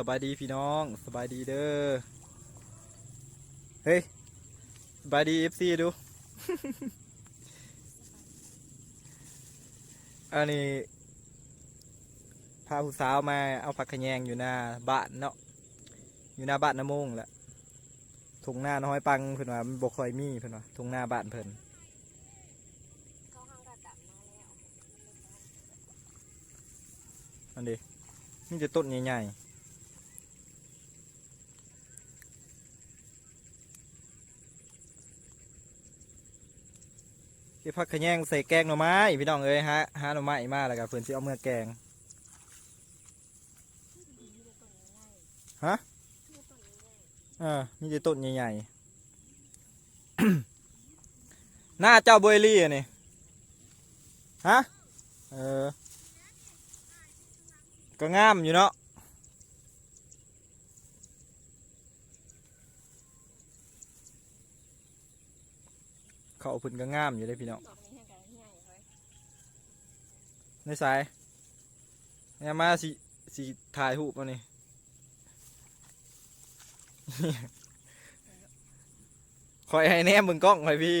สบายดีพี่น้อง สบายดีเด้อ เฮ้ย สบายดีเอฟซีดู อันนี้พาผู้สาวมาเอาผักขะแยงอยู่หน้าบ้านเนาะ อยู่หน้าบ้านน้ำมงแหละทุ่งหน้าน้อยปังเพิ่นว่ามันบ่ค่อยมีเพิ่นว่าทุ่งหน้าบ้านเพิ่นเขาห้างระดับมาแล้วอันนี้มีแต่ต้นใหญ่ๆ ที่ผักขะแยงใส่แกงหน่อไม้พี่น้องเอ้ยฮะหาหน่อไม้มาแล้วก็เพิ่อนสิเอาเมื่อแกงฮะมีต้นใหญ่เออมีต่ต้นใหญ่ๆหน้าเจ้าเบยลี่อะนี่ฮะเออก็งามอยู่เนาะ เขาเพิ่นก็งามอยู่เลยพี่น้องในสายเนี่ยมาสิสิถ่ายรูปมานี่คอยให้แนมมึงกล้องคอยพี่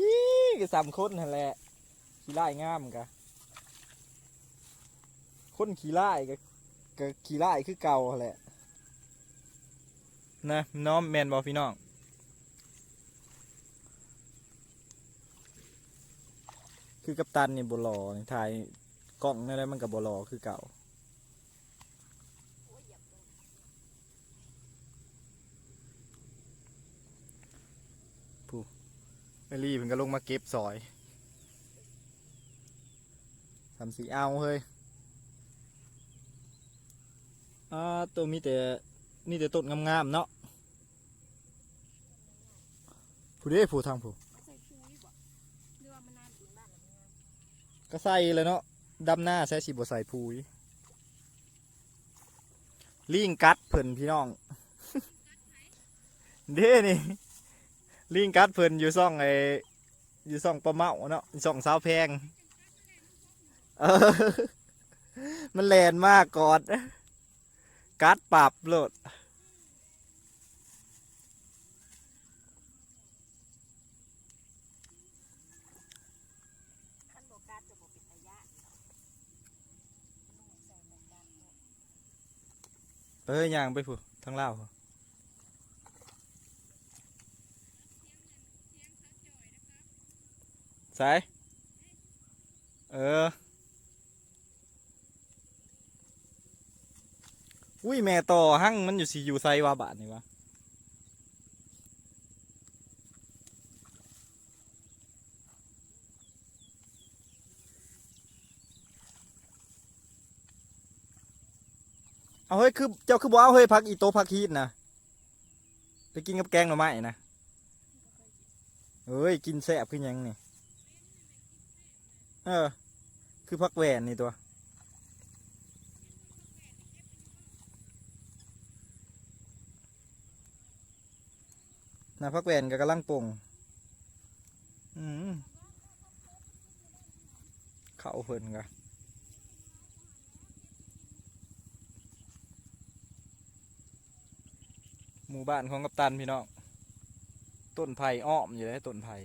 นี่ก็สามคนนั่นแหละขี้ไล่งามกะคนขี้ไล่ก็ก็ขี้ไล่คือเก่าหั่นแหละ นะน้องแมนบอพี่น้องคือกัปตันนี่บลอนี่ถ่ายกล้องนี่แหละมันกับบลอคือเก่าโอ้เอลี่เพิ่นก็ลงมาเก็บซอยทำสีเอาเฮ้ยอ่าตัวมีแต่ นี่แต่ต้นงามๆเนาะผู้เด้ผู้ทางผู้ก็ใส่เลยเนาะดำหน้าใส่สีบใส่พูยลิงกัดเพิ่นพี่น้อง เด้นี่ลิงกัดเพิ่นอยู่ซ่องไออยู่ซ่องปลาเมาเนาะอยู่ซ่องสาวแพงมันแลนมากกอดกัดปรับโลด ขั้นโบกัสจะโบปิดตะยะลูกใส่โบกัสเนาะ เอ้ยยางไปผู้ทั้งเล่าสายเออ อุ้ยแม่ต่อหั่งมันอยู่สีอยู่ไซวาบาทนี่วะ เอาเฮ้ยคือเจ้าคือบ่เอาเฮ้ยพักอีโตพักฮีดนะไปกินกับแกงหน่อไม้นะเอ้ยกินแซ่บขึ้นยังนี่เออคือพักแหวนนี่ตัวนาพักแวนก็กำลังปงอืมเข้าเพิ่นกะ หมู่บ้านของกัปตันพี่น้องต้นไผ่อ้อมอยู่เลยต้นไผ่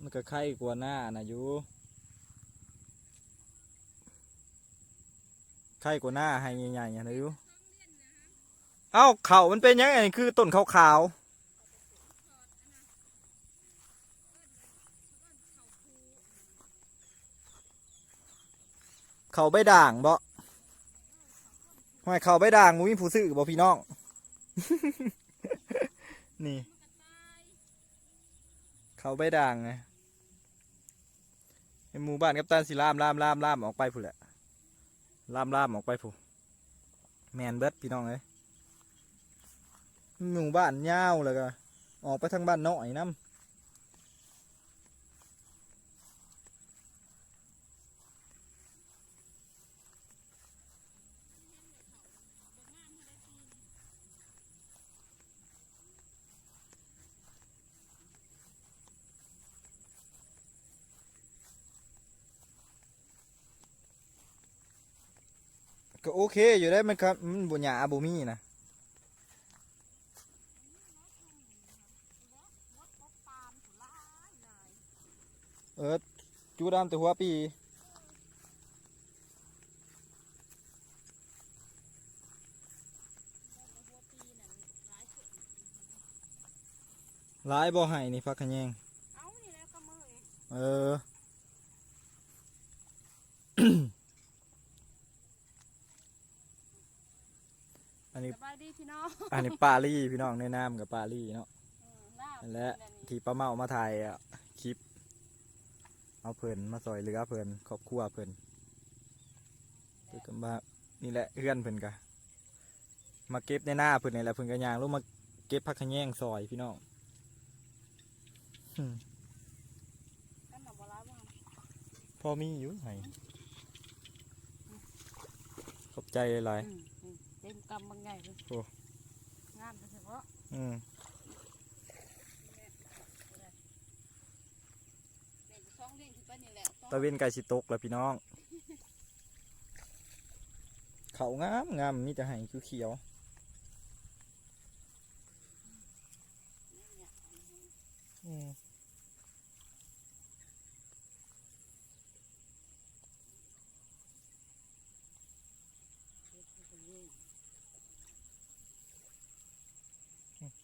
มันก็ไข่กว่าหน้านะอยู่ไข่กว่าหน้าให้ใหญ่ๆนะอยู่เอ้าเขามันเป็นยังไงคือต้นขาวๆ เขาใบด่างบ่ห้อยเขาใบด่างมูมีผู้ซื้อบ่พี่น้อง นี่ เขาใบด่างไงหมู่บ้านกับตันสิลามลามลามลามออกไปผู้แหละลามลามออกไปผู้แมนเบิดพี่น้องเลยหมู่บ้านยาวเลยก็ออกไปทางบ้านน้อยน้ำ ก็โอเคอยู่ได้มันครับมันบุญญาบุมีนะมดมดปามสุร้ายเลยเออจูดามแต่หัวปีหัวปีนั่นร้ายสุดหลายบ่ให้นี่พักขะแยงเอานี่แล้วก็มือเอง เออ อั นนี้สบายดีพี่น้องอันนี้ปาลี่พี่น้องในน้ำกับปาลี่เนาะอืมหน้านั่นแหละที่ป้าเมามาถ่ายอะคลิป เอาเพิ่นมาซอยเหลือเพิ่นครอบครัวเพิ่นเพิ่นก็มานี่แหละเอื้อนเพิ่นกะมาเก็บในหน้าเพิ่นนี่แหละเพิ่นก็ย่างลงมาเก็บผักขะแยงซอยพี่น้องกันหนาบร้ายบ้างพอมีอยู่ให้ขอบใจหลายอืมอืม เต็มกำบางไงเลยโอ้งามไปเถอะวะๆอืมเด็กสองเลี้ยงที่ป้านี่แหละสองตะเวนไก่สิตกแล้วพี่น้อง เขางามงามมีแต่ให้เขียวเนี่ยๆอืม เด็กที่เป็นเลี้ยง พอละ เป็นพ่อเนี่ยปักแว่นน่ะเก็บเขาเก็บไปกินนะตะกี้มันสิเล่าไปเห็นว่า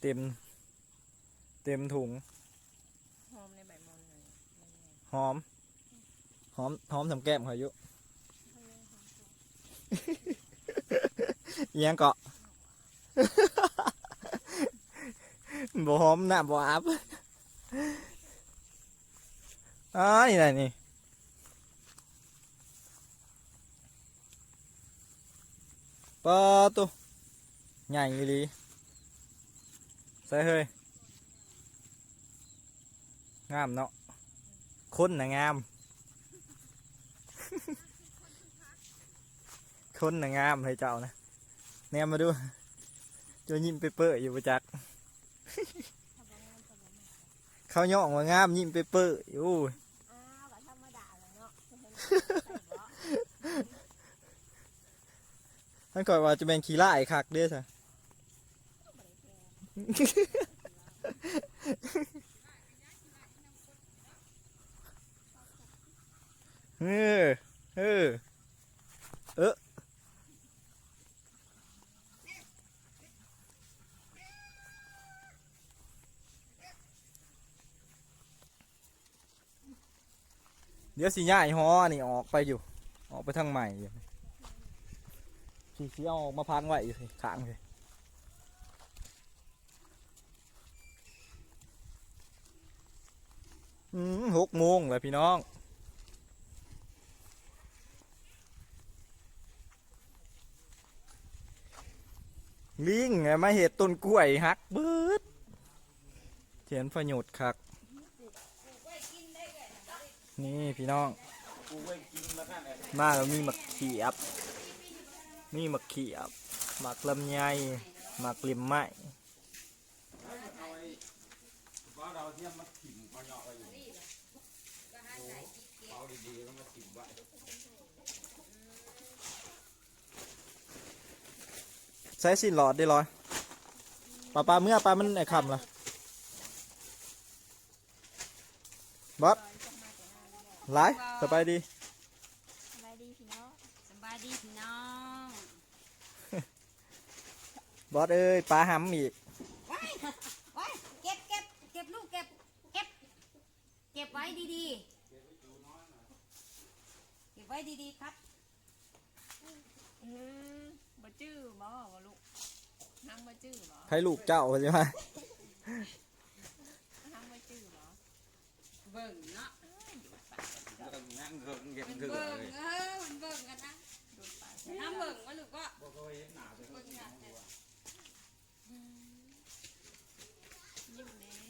เต็ม เต็มถุง หอมในใบมอนเลยหอม หอม หอมทำแก้มเขาอยู่อิหยังเกาะ บ่หอมน้ำบ่อาบอ๋อนี่แหละนี่ปอตุใหญ่อีหลี ใส่เฮ้ยงามเนาะคนน่ะงาม คนน่ะงามเลยเจ้านะแนมมาดูเจะยิ้มไปเปื้ออยู่ประจัก เขาย่องว่างามยิ้มไปเปื้ออยู่อ้าวก็ธรรมดาเลยเนาะเห็นใส่บ่ท่านก่อยว่าจะเป็นขี้ไล่คักเด้อสะ เออเออเออเดี๋ยวสิย้ายฮอนี่ออกไปอยู่ ออกไปทางใหม่อยู่สีเขียวมาพังไว้อยู่ขางเลยอืม หกโมงแล้วพี่น้อง ลิงไงมาเห็ดต้นกล้วยหักบิดเทียนประโยชน์คัก นี่พี่น้อง มาแล้วมีหมักเขียบ มีหมักเขียบหมักลำไยหมักลิมไม้ ใช้สินหลอดได้ร้อยปลาปลาเมื่อปลามันไอ้คำละบอสไลฟ์สบายดีสบายดีพี่น้องสบายดีพี่น้องบอสเอ้ยปลาหำอีกว้ายว้ายเก็บเก็บเก็บลูกเก็บเก็บเก็บไว้ดีๆเก็บ ไว้ดีๆครับอืมบ่จื้อบ่บ่ลูกนางบ่จื้อหรอให้ลูกเจ้าใช่ไหมนางบ่จื้อหรอเบิ่งเนาะเบิ่งนั่เบิ่งเย็นเบิ่งเออมันเบิ่งกันนะน้ำเบิ่งวะลูกว่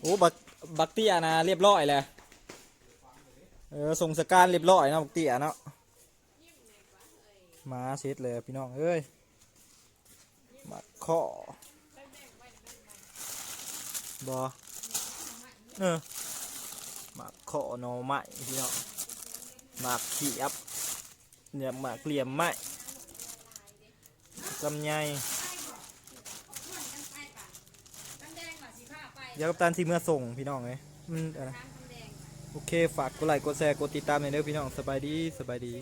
โอ้บักบักเตี้ยนะเรียบร้อยเลยเออส่งสการเรียบร้อยนาะบักเตี้ยเนาะ มาเสร็จเลยพี่น้องเอ้ยบักข้อบอเออบักข้อนอไม้พี่น้องบักเขียบเนี่ยบักเหลี่ยมไม้ลำไยน้ำแดงก่อนสิผ้าไปเดี๋ยวกับตันที่เมื่อส่งพี่น้องเลยมันอะไรโอเค ฝากกดไลค์กดแชร์กดติดตามในอยเด้อพี่น้องสบายดีสบายดี